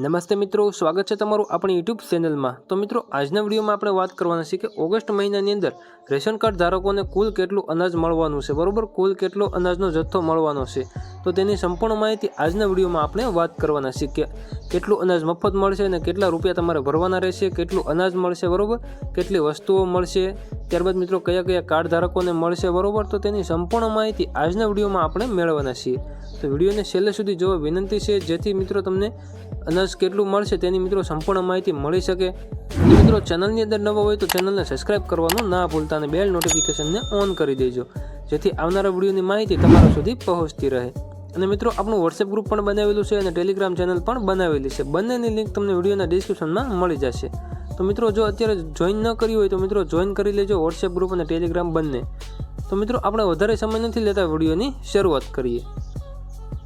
નમસ્તે મિત્રો, સ્વાગત છે તમારું આપણી યુટ્યુબ ચેનલમાં. તો મિત્રો, આજના વિડીયોમાં આપણે વાત કરવાના છીએ કે ઓગસ્ટ મહિનાની અંદર રેશન કાર્ડ ધારકોને કુલ કેટલું અનાજ મળવાનું છે? બરાબર, કુલ કેટલો અનાજનો જથ્થો મળવાનો છે? તો તેની સંપૂર્ણ માહિતી આજના વિડીયોમાં આપણે વાત કરવાના છીએ કેટલું અનાજ મફત મળશે અને કેટલા રૂપિયા તમારે ભરવાના રહેશે, કેટલું અનાજ મળશે, બરાબર? કેટલી વસ્તુઓ મળશે? ત્યારબાદ મિત્રો, કયા કયા કાર્ડ ધારકોને મળશે, બરાબર? તો તેની સંપૂર્ણ માહિતી આજના વિડીયોમાં આપણે મેળવવાના છીએ. તો વિડીયોને છેલ્લે સુધી જોવા વિનંતી છે, જેથી મિત્રો તમને અનાજ કેટલું મળશે તેની મિત્રો સંપૂર્ણ માહિતી મળી શકે. મિત્રો, ચેનલની અંદર નવા હોય તો ચેનલને સબસ્ક્રાઇબ કરવાનું ના ભૂલતા અને બેલ નોટિફિકેશનને ઓન કરી દેજો. જેથી આવનારા વિડીયોની માહિતી તમારા સુધી પહોંચતી રહે. અને મિત્રો, આપણું વોટ્સએપ ગ્રુપ પણ બનાવેલું છે અને ટેલિગ્રામ ચેનલ પણ બનાવેલી છે. બંનેની લિંક તમને વિડીયોના ડિસ્ક્રિપ્શનમાં મળી જશે. તો મિત્રો, જો અત્યારે જોઈન ન કરી હોય તો મિત્રો જોઈન કરી લેજો વોટ્સએપ ગ્રુપ અને ટેલિગ્રામ બંને. તો મિત્રો, આપણે વધારે સમય નથી લેતા વિડીયોની શરૂઆત કરીએ.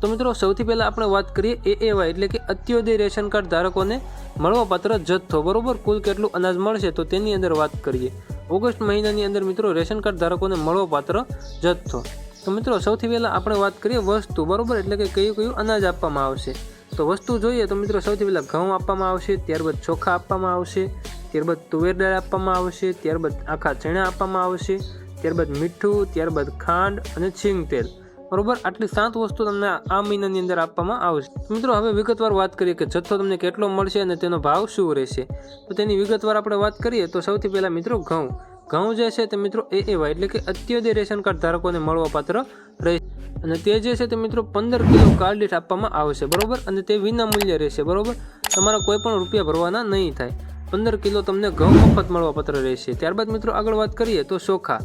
તો મિત્રો, સૌથી પહેલાં આપણે વાત કરીએ એ એવાય એટલે કે અત્યોદય રેશન કાર્ડ ધારકોને મળવાપાત્ર જથ્થો. બરોબર? કુલ કેટલું અનાજ મળશે? તો તેની અંદર વાત કરીએ. ઓગસ્ટ મહિનાની અંદર મિત્રો, રેશન કાર્ડ ધારકોને મળવાપાત્ર જથ્થો. તો મિત્રો, સૌથી પહેલાં આપણે વાત કરીએ વસ્તુ. બરોબર? એટલે કે કયું કયું અનાજ આપવામાં આવશે? તો વસ્તુ જોઈએ તો મિત્રો, સૌથી પહેલાં ઘઉં આપવામાં આવશે, ત્યારબાદ ચોખા આપવામાં આવશે, ત્યારબાદ તુવેર દાળ આપવામાં આવશે, ત્યારબાદ આખા ચણા આપવામાં આવશે, ત્યારબાદ મીઠું, ત્યારબાદ ખાંડ અને છીંગ તેલ. બરોબર? આટલી સાત વસ્તુ તમને આ મહિનાની અંદર આપવામાં આવશે. મિત્રો, હવે વિગતવાર વાત કરીએ કે જથ્થો તમને કેટલો મળશે અને તેનો ભાવ શું રહેશે? તો તેની વિગતવાર આપણે વાત કરીએ તો સૌથી પહેલાં મિત્રો, ઘઉં. ઘઉં જે છે તે મિત્રો એ એવા એટલે કે અત્યોદય રેશન કાર્ડ ધારકોને મળવાપાત્ર રહેશે. અને તે જે છે તે મિત્રો પંદર કિલો કાર્ડ દીઠ આપવામાં આવશે, બરોબર? અને તે વિના મૂલ્યે રહેશે, બરોબર? તમારા કોઈ પણ રૂપિયા ભરવાના નહીં થાય. પંદર કિલો તમને ઘઉં મફત મળવાપાત્ર રહેશે. ત્યારબાદ મિત્રો આગળ વાત કરીએ તો ચોખા.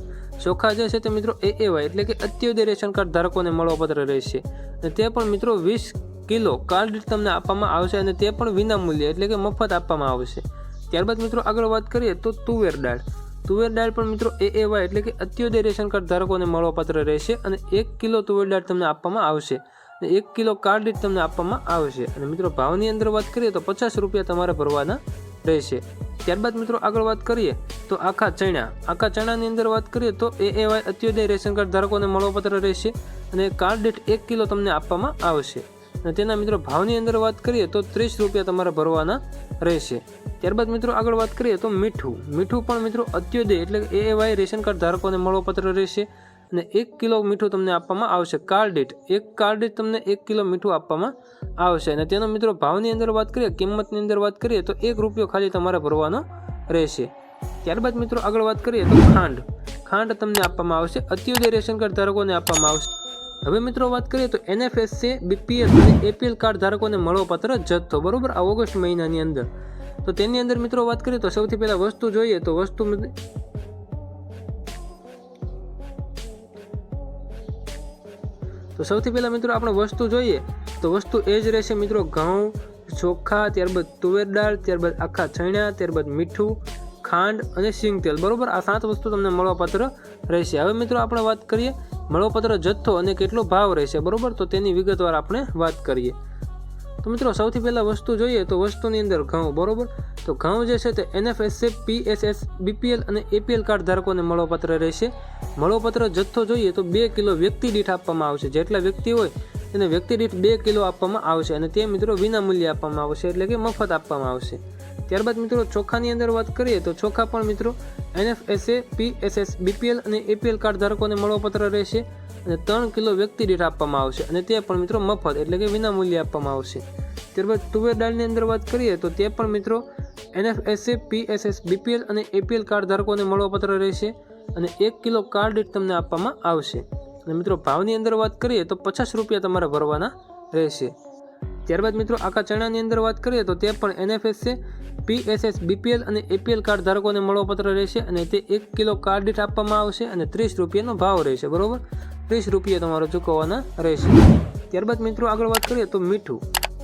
ચોખા જે છે તે મિત્રો એ એવાય એટલે કે અત્યોદય રેશન કાર્ડ ધારકોને મળવાપાત્ર રહેશે. અને તે પણ મિત્રો વીસ કિલો કાર્ડ તમને આપવામાં આવશે અને તે પણ વિના મૂલ્યે એટલે કે મફત આપવામાં આવશે. ત્યારબાદ મિત્રો આગળ વાત કરીએ તો તુવેર દાળ. તુવેર દાળ પણ મિત્રો એ એવાય એટલે કે અત્યોદય રેશન કાર્ડ ધારકોને મળવાપાત્ર રહેશે અને એક કિલો તુવેર દાળ તમને આપવામાં આવશે. અને એક કિલો કાર્ડ તમને આપવામાં આવશે. અને મિત્રો ભાવની અંદર વાત કરીએ તો પચાસ રૂપિયા તમારે ભરવાના રહેશે. ત્યારબાદ મિત્રો આગળ વાત કરીએ તો આખા ચણા, આખા ચણાની અંદર વાત કરીએ તો એ એવાય અત્યોદય રેશન કાર્ડ ધારકોને મળવાપત્ર રહેશે અને કાર્ડ દીઠ એક કિલો તમને આપવામાં આવશે. અને તેના મિત્રો ભાવની અંદર વાત કરીએ તો ત્રીસ રૂપિયા તમારે ભરવાના રહેશે. ત્યારબાદ મિત્રો આગળ વાત કરીએ તો મીઠું મીઠું પણ મિત્રો અત્યોદય એટલે એ વાય રેશન કાર્ડ ધારકોને મળવાપત્ર રહેશે. અને એક કિલો મીઠું તમને આપવામાં આવશે. કાર્ડ દીઠ એક કાર્ડ દીઠ તમને એક કિલો મીઠું આપવામાં આવશે. અને તેનો મિત્રો ભાવની અંદર વાત કરીએ, કિંમતની અંદર વાત કરીએ, તો એક રૂપિયો ખાલી તમારે ભરવાનો રહેશે. ત્યારબાદ મિત્રો આગળ વાત કરીએ, તો ખાંડ. ખાંડ તમને આપવામાં આવશે. અત્યોદય રેશન કાર્ડ ધારકોને આપવામાં આવશે. હવે મિત્રો વાત કરીએ, તો એનએફએસસી બીપીએલ અને એપીએલ કાર્ડ ધારકોને મળવાપાત્ર જથ્થો. બરોબર? ઓગસ્ટ મહિનાની અંદર. તો તેની અંદર મિત્રો વાત કરીએ, તો સૌથી પહેલાં વસ્તુ જોઈએ, તો વસ્તુ તો સૌથી પહેલાં મિત્રો આપણે વસ્તુ જોઈએ. તો વસ્તુ એ જ રહેશે મિત્રો ઘઉં, ચોખા, ત્યારબાદ તુવેર દાળ, ત્યારબાદ આખા ચણા, ત્યારબાદ મીઠું, ખાંડ અને સિંગ તેલ બરાબર? આ સાત વસ્તુ તમને મળવાપાત્ર રહેશે. હવે મિત્રો આપણે વાત કરીએ. મળવાપાત્ર જથ્થો અને કેટલો ભાવ રહેશે. બરાબર? તો તેની વિગતવાર આપણે વાત કરીએ. તો મિત્રો, સૌથી પહેલાં વસ્તુ જોઈએ તો વસ્તુની અંદર ઘઉં, બરોબર? તો ઘઉં જે છે તે એનએફએસએફ પીએસએસ બીપીએલ અને એપીએલ કાર્ડ ધારકોને મળોપત્ર રહેશે. મળોપત્ર જથ્થો જોઈએ તો બે કિલો વ્યક્તિ દીઠ આપવામાં આવશે. જેટલા વ્યક્તિ હોય તેને વ્યક્તિ દીઠ બે કિલો આપવામાં આવશે અને તે મિત્રો વિનામૂલ્યે આપવામાં આવશે એટલે કે મફત આપવામાં આવશે. ત્યારબાદ મિત્રો ચોખાની અંદર વાત કરીએ તો ચોખા પણ મિત્રો એનએફએસએ, પીએસએસ, બીપીએલ અને એપીએલ કાર્ડ ધારકોને મળવાપત્ર રહેશે અને ત્રણ કિલો વ્યક્તિ દીઠ આપવામાં આવશે અને તે પણ મિત્રો મફત એટલે કે વિના મૂલ્યે આપવામાં આવશે. ત્યારબાદ તુવેર દાળની અંદર વાત કરીએ તો તે પણ મિત્રો એનએફએસએ, પીએસએસ, બીપીએલ અને એપીએલ કાર્ડ ધારકોને મળવાપત્ર રહેશે અને એક કિલો કાર્ડ તમને આપવામાં આવશે. અને મિત્રો, ભાવની અંદર વાત કરીએ તો પચાસ રૂપિયા તમારે ભરવાના રહેશે. ત્યારબાદ મિત્રો, આખા ચણાની અંદર વાત કરીએ તો તે પણ એનએફએસએ પીએસએસ બીપીએલ અને એપીએલ કાર્ડ ધારકોને મળવાપત્ર રહેશે અને તે એક કિલો કાર્ડ દીઠ આપવામાં આવશે અને ત્રીસ રૂપિયાનો ભાવ રહેશે, બરોબર? ત્રીસ રૂપિયા તમારે ચૂકવવાના રહેશે. ત્યારબાદ મિત્રો, આગળ વાત કરીએ તો મીઠું.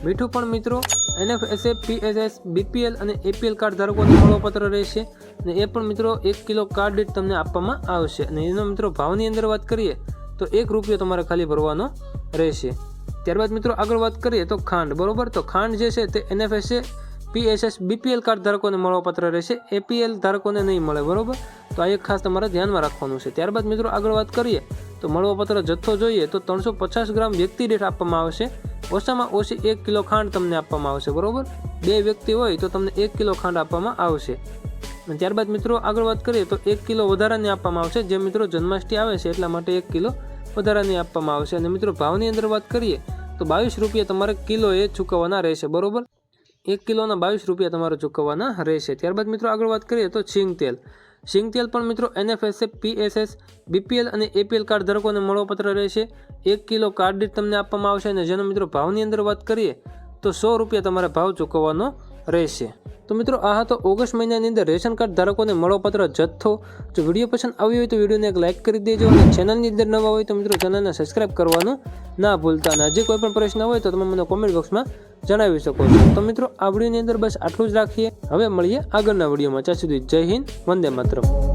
મીઠું પણ મિત્રો એનએફએસએ પીએસએસ બીપીએલ અને એપીએલ કાર્ડ ધારકોને મળવાપત્ર રહેશે અને એ પણ મિત્રો, એક કિલો કાર્ડ દીઠ તમને આપવામાં આવશે. અને એનો મિત્રો, ભાવની અંદર વાત કરીએ તો એક રૂપિયો તમારે ખાલી ભરવાનો રહેશે. ત્યારબાદ મિત્રો આગળ વાત કરીએ તો ખાંડ. બરોબર? તો ખાંડ જે છે તે એનએફએસએ પીએસએસ બીપીએલ કાર્ડ ધારકોને મળવાપાત્ર રહેશે. એપીએલ ધારકોને નહીં મળે. બરોબર? તો આ એક ખાસ તમારે ધ્યાનમાં રાખવાનું છે. ત્યારબાદ મિત્રો આગળ વાત કરીએ તો મળવાપાત્ર જથ્થો જોઈએ તો ત્રણસો પચાસ ગ્રામ વ્યક્તિ દીઠ આપવામાં આવશે. ઓછામાં ઓછી એક કિલો ખાંડ તમને આપવામાં આવશે. બરોબર? બે વ્યક્તિ હોય તો તમને એક કિલો ખાંડ આપવામાં આવશે. ત્યારબાદ મિત્રો આગળ વાત કરીએ તો એક કિલો વધારાની આપવામાં આવશે. જે મિત્રો જન્માષ્ટમી આવે છે એટલા માટે એક કિલો વધારાની આપવામાં આવશે. અને મિત્રો ભાવની અંદર વાત કરીએ તો બાવીસ રૂપિયા તમારે કિલો એ ચૂકવવાના રહેશે. બરોબર? એક કિલોના બાવીસ રૂપિયા તમારે ચૂકવવાના રહેશે. ત્યારબાદ મિત્રો આગળ વાત કરીએ તો સિંગ તેલ. સિંગ તેલ પણ મિત્રો એનએફએસએ પીએસએસ બીપીએલ અને એપીએલ કાર્ડ ધારકોને મળવાપત્ર રહેશે. એક કિલો કાર્ડ દીઠ તમને આપવામાં આવશે અને જેનો મિત્રો ભાવની અંદર વાત કરીએ તો સો રૂપિયા તમારે ભાવ ચૂકવવાનો રહેશે. તો મિત્રો, આ હતો ઓગસ્ટ મહિનાની અંદર રેશન કાર્ડ ધારકોને મળોપત્ર જથ્થો. જો વીડિયો પસંદ આવ્યો હોય તો વિડીયોને એક લાઇક કરી દેજો અને ચેનલની અંદર નવા હોય તો મિત્રો ચેનલને સબસ્ક્રાઇબ કરવાનું ના ભૂલતા. અને હજી કોઈ પણ પ્રશ્ન હોય તો તમે મને કોમેન્ટ બોક્સમાં જણાવી શકો છો. તો મિત્રો, આ વિડીયોની અંદર બસ આટલું જ રાખીએ. હવે મળીએ આગળના વિડીયોમાં. ત્યાં સુધી જય હિન્દ, વંદે માતરમ.